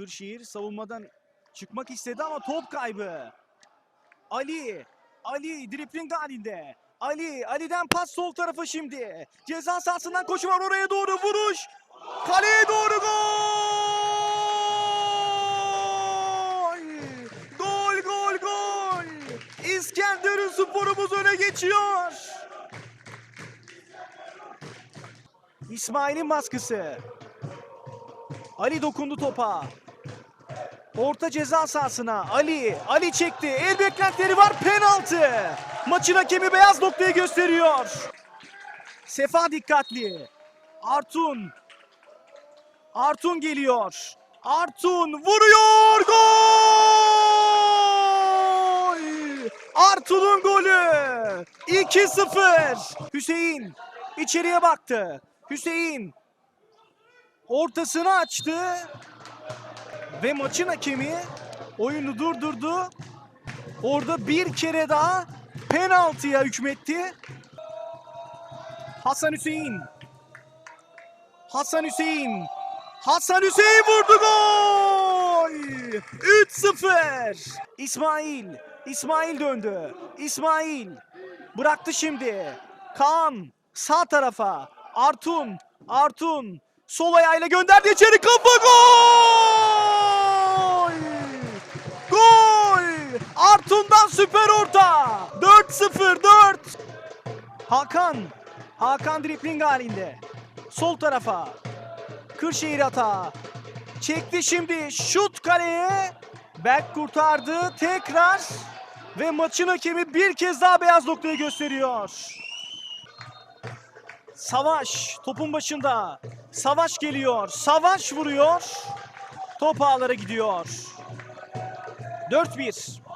Kırşehir savunmadan çıkmak istedi ama top kaybı. Ali, Ali dripling halinde. Ali, Ali'den pas sol tarafa şimdi. Ceza sahasından koşu var oraya doğru vuruş. Kaleye doğru gol! Gol, gol, gol! İskenderun sporumuz öne geçiyor. İsmail'in baskısı. Ali dokundu topa. Orta ceza sahasına Ali, Ali çekti. El beklentileri var. Penaltı. Maçın hakemi beyaz noktayı gösteriyor. Sefa dikkatli. Artun. Artun geliyor. Artun vuruyor. Gol! Artun'un golü. 2-0. Hüseyin içeriye baktı. Hüseyin ortasını açtı. Ve maçın hakemi oyunu durdurdu. Orada bir kere daha penaltıya hükmetti. Hasan Hüseyin. Hasan Hüseyin. Hasan Hüseyin vurdu gol! 3-0. İsmail. İsmail döndü. İsmail bıraktı şimdi. Kaan sağ tarafa. Artun. Artun sol ayağıyla gönderdi içeri kafa gol! Gol! Artun'dan süper orta. 4-0 4. Hakan. Hakan dripling halinde. Sol tarafa. Kırşehir hata. Çekti şimdi şut kaleye. Berk kurtardı. Tekrar ve maçın hakemi bir kez daha beyaz noktayı gösteriyor. Savaş topun başında. Savaş geliyor. Savaş vuruyor. Top ağlara gidiyor. 4-1.